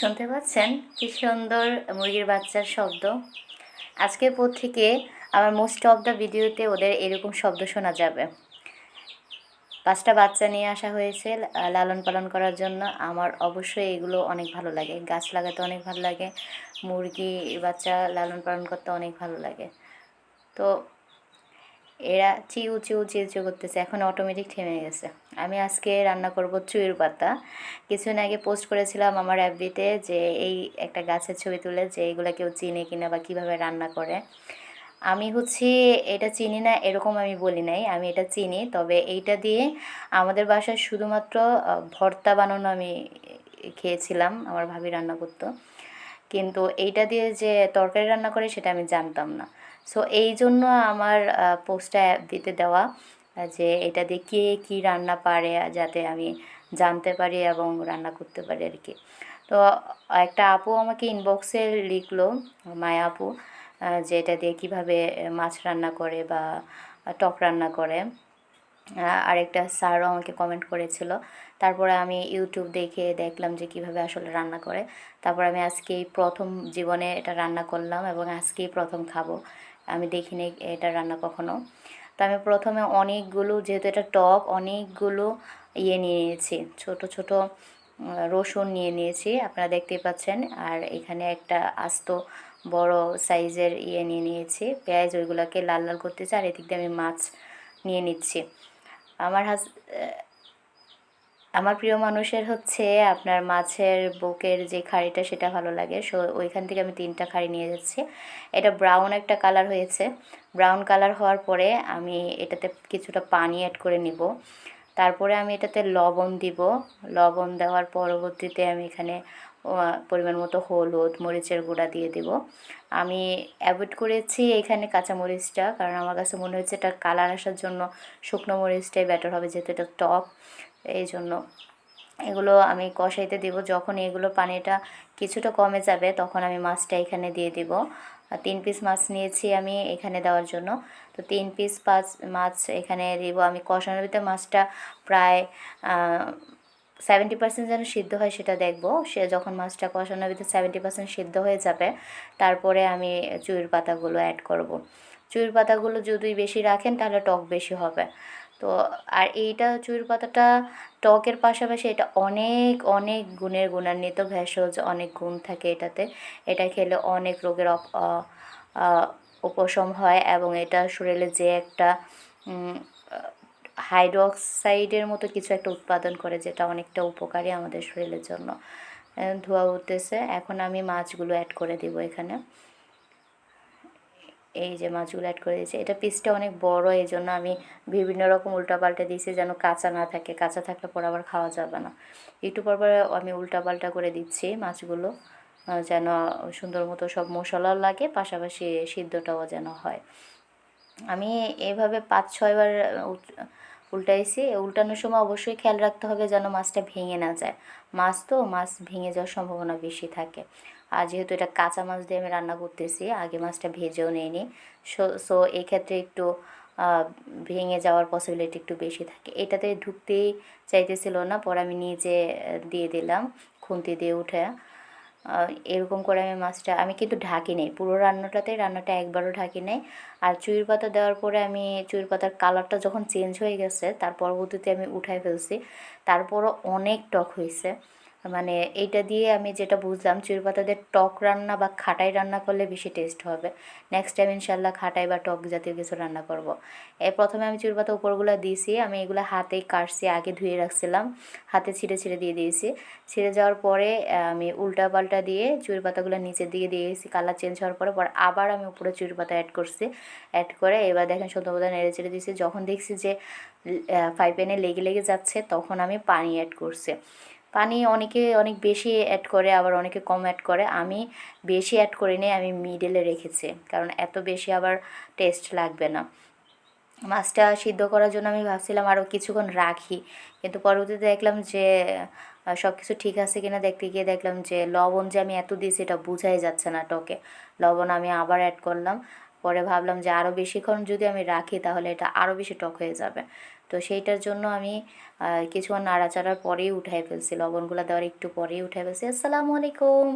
শুনতে পাচ্ছেন? কি সুন্দর মুরগির বাচ্চার শব্দ। আজকের পর থেকে আমার মোস্ট অফ দ্য ভিডিওতে ওদের এরকম শব্দ শোনা যাবে। পাঁচটা বাচ্চা নিয়ে আসা হয়েছে লালন পালন করার জন্য। আমার অবশ্যই এগুলো অনেক ভালো লাগে। গাছ লাগাতে অনেক ভালো লাগে। মুরগি বাচ্চা লালন পালন করতে অনেক ভালো লাগে। তো এরা চিউ চিউ চিউ চিউ করতেছে। এখন অটোমেটিক থেমে গেছে। আমি আজকে রান্না করব চুইর পাতা। কিছুদিন আগে পোস্ট করেছিলাম আমার অ্যাপবিতে যে এই একটা গাছের ছবি তুলে যে এগুলো কেউ চিনে কিনা বা কীভাবে রান্না করে। আমি হচ্ছে, এটা চিনি না, এরকম আমি বলি নাই। আমি এটা চিনি, তবে এইটা দিয়ে আমাদের বাসায় শুধুমাত্র ভর্তা বানানো আমি খেয়েছিলাম, আমার ভাবি রান্না করতো। কিন্তু এইটা দিয়ে যে তরকারি রান্না করে সেটা আমি জানতাম না। সো এই জন্য আমার পোস্টটা দিতে দেওয়া যে এটা দিয়ে কে কী রান্না পারে যাতে আমি জানতে পারি এবং রান্না করতে পারি আর কি। তো, একটা আপু আমাকে ইনবক্সে লিখলো, মায়া আপু যে এটা দিয়ে কীভাবে মাছ রান্না করে বা টক রান্না করে। আরেকটা স্যারও আমাকে কমেন্ট করেছিল। তারপরে আমি ইউটিউব দেখে দেখলাম যে কীভাবে আসলে রান্না করে। তারপর আমি আজকে প্রথম জীবনে এটা রান্না করলাম এবং আজকেই প্রথম খাব। আমি দেখিনি এটা রান্না কখনো। তো আমি প্রথমে অনেকগুলো, যেহেতু এটা টক, অনেকগুলো ইয়ে নিয়ে নিয়েছি। ছোট ছোট রসুন নিয়ে নিয়েছি, আপনারা দেখতেই পাচ্ছেন। আর এখানে একটা আস্ত বড় সাইজের ইয়ে নিয়ে নিয়েছি। পেঁয়াজ ওইগুলোকে লাল লাল করতেছি আর এদিক দিয়ে আমি মাছ নিয়ে নিচ্ছি। আমার হাজ আমার প্রিয় মানুষের হচ্ছে আপনার মাছের বুকের যে খাড়িটা সেটা ভালো লাগে। সো ওইখান থেকে আমি তিনটা খাড়ি নিয়ে যাচ্ছি। এটা ব্রাউন একটা কালার হয়েছে। ব্রাউন কালার হওয়ার পরে আমি এটাতে কিছুটা পানি অ্যাড করে নিব। তারপরে আমি এটাতে লবণ দিব। লবণ দেওয়ার পরবর্তীতে আমি এখানে পরিমাণ মতো হলুদ, মরিচের গুঁড়া দিয়ে দিব। আমি অ্যাভয়েড করেছি এখানে কাঁচা মরিচটা, কারণ আমার কাছে মনে হচ্ছে এটা কালার আসার জন্য শুকনো মরিচটাই বেটার হবে, যেহেতু এটা টক এই জন্য। এগুলো আমি কষাইতে দিব, যখন এগুলো পানিটা কিছুটা কমে যাবে, তখন আমি মাছটা এখানে দিয়ে দিব। তিন পিস মাছ নিয়েছি আমি এখানে দেওয়ার জন্য। তো তিন পিস পাঁচ মাছ এখানে দিব। আমি কষানোর ভিতরে মাছটা প্রায় সেভেন্টি পার্সেন্ট যেন সিদ্ধ হয় সেটা দেখব। সে যখন মাছটা কষানোর ভিতরে সেভেন্টি পার্সেন্ট সিদ্ধ হয়ে যাবে, তারপরে আমি চুইর পাতাগুলো অ্যাড করব। চুইর পাতাগুলো যদি বেশি রাখেন তাহলে টক বেশি হবে। তো আর এইটা চুইর পাতাটা টকের পাশাপাশি এটা অনেক অনেক গুণের গুণান্বিত ভেষজ, অনেক গুণ থাকে এটাতে। এটা খেলে অনেক রোগের উপশম হয় এবং এটা শরীরে যে একটা হাইড্রোক্সাইডের মতো কিছু একটা উৎপাদন করে যেটা অনেকটা উপকারী আমাদের শরীরের জন্য। ধোয়া উঠতেছে। এখন আমি মাছগুলো অ্যাড করে দিব এখানে। এই যে মাছগুলো অ্যাড করে দিয়েছি। এটা পিসটা অনেক বড় এই জন্য আমি বিভিন্ন রকম উল্টাপাল্টা দিয়েছি যেন কাঁচা না থাকে। কাঁচা থাকলে পরে আবার খাওয়া যাবে না। একটু পর পর আমি উল্টাপাল্টা করে দিচ্ছি মাছগুলো যেন সুন্দর মতো সব মশলাও লাগে, পাশাপাশি সিদ্ধটাও যেন হয়। আমি এভাবে পাঁচ ছয়বার উল্টাইছি উল্টানোর সময় অবশ্যই খেয়াল রাখতে হবে যেন মাছটা ভেঙে না যায়। মাছ তো, মাছ ভেঙে যাওয়ার সম্ভাবনা বেশি থাকে। আর যেহেতু এটা কাঁচা মাছ দিয়ে আমি রান্না করতেছি, আগে মাছটা ভেজেও নিইনি। সো সো এই ক্ষেত্রে একটু ভেঙে যাওয়ার পসিবিলিটি একটু বেশি থাকে। এটাতে ঢুকতেই চাইতেছিল না, পরে আমি নিজে দিয়ে দিলাম, খুন্তি দিয়ে উঠে। এরকম করে আমি মাছটা, আমি কিন্তু ঢাকি নেই। পুরো রান্নাটাতে রান্নাটা একবারও ঢাকি নেই। আর চুইর পাতা দেওয়ার পরে আমি চুইর পাতার কালারটা যখন চেঞ্জ হয়ে গেছে, তার পরবর্তীতে আমি উঠাই ফেলছি। তারপরও অনেক টক হয়েছে। মানে এইটা দিয়ে আমি যেটা বুঝলাম চুইর পাতা দিয়ে টক রান্না বা খাটাই রান্না করলে বেশি টেস্ট হবে। নেক্সট টাইম ইনশাল্লাহ খাটাই বা টক জাতীয় কিছু রান্না করব। এর প্রথমে আমি চুইর পাতা উপরগুলো দিয়েছি, আমি এগুলো হাতেই কাটছি, আগে ধুয়ে রাখছিলাম, হাতে ছিঁড়ে ছিঁড়ে দিয়ে দিয়েছি। ছিঁড়ে যাওয়ার পরে আমি উল্টা পাল্টা দিয়ে চুইর পাতাগুলো নিচে দিয়ে দিয়েছি, কালার চেঞ্জ হওয়ার পরে, পর আবার আমি উপরে চুইর পাতা অ্যাড করছি। অ্যাড করে এবার দেখেন সুন্দর মতো নেড়ে চেড়ে দিয়েছি, যখন দেখছি যে ফ্রাই প্যানে লেগে লেগে যাচ্ছে, তখন আমি পানি অ্যাড করছি। পানি অনেকে অনেক বেশি অ্যাড করে, আবার অনেকে কম অ্যাড করে। আমি বেশি অ্যাড করিনি, আমি মিডলে রেখেছি, কারণ এত বেশি আবার টেস্ট লাগবে না। মাছটা সিদ্ধ করার জন্য আমি ভাবছিলাম আরও কিছুক্ষণ রাখি, কিন্তু পরবর্তীতে দেখলাম যে সব কিছু ঠিক আছে কিনা দেখতে গিয়ে দেখলাম যে, লবণ যে আমি এত দিয়েছি এটা বোঝাই যাচ্ছে না টকে। লবণ আমি আবার অ্যাড করলাম। পরে ভাবলাম যে আরও বেশিক্ষণ যদি আমি রাখি তাহলে এটা আরও বেশি টক হয়ে যাবে। তো সেইটার জন্য আমি কিছুক্ষণ নাড়াচাড়ার পরেই উঠাই ফেলছি। লবণগুলো দেওয়ার একটু পরেই উঠাই ফেলছি। আসসালামু আলাইকুম।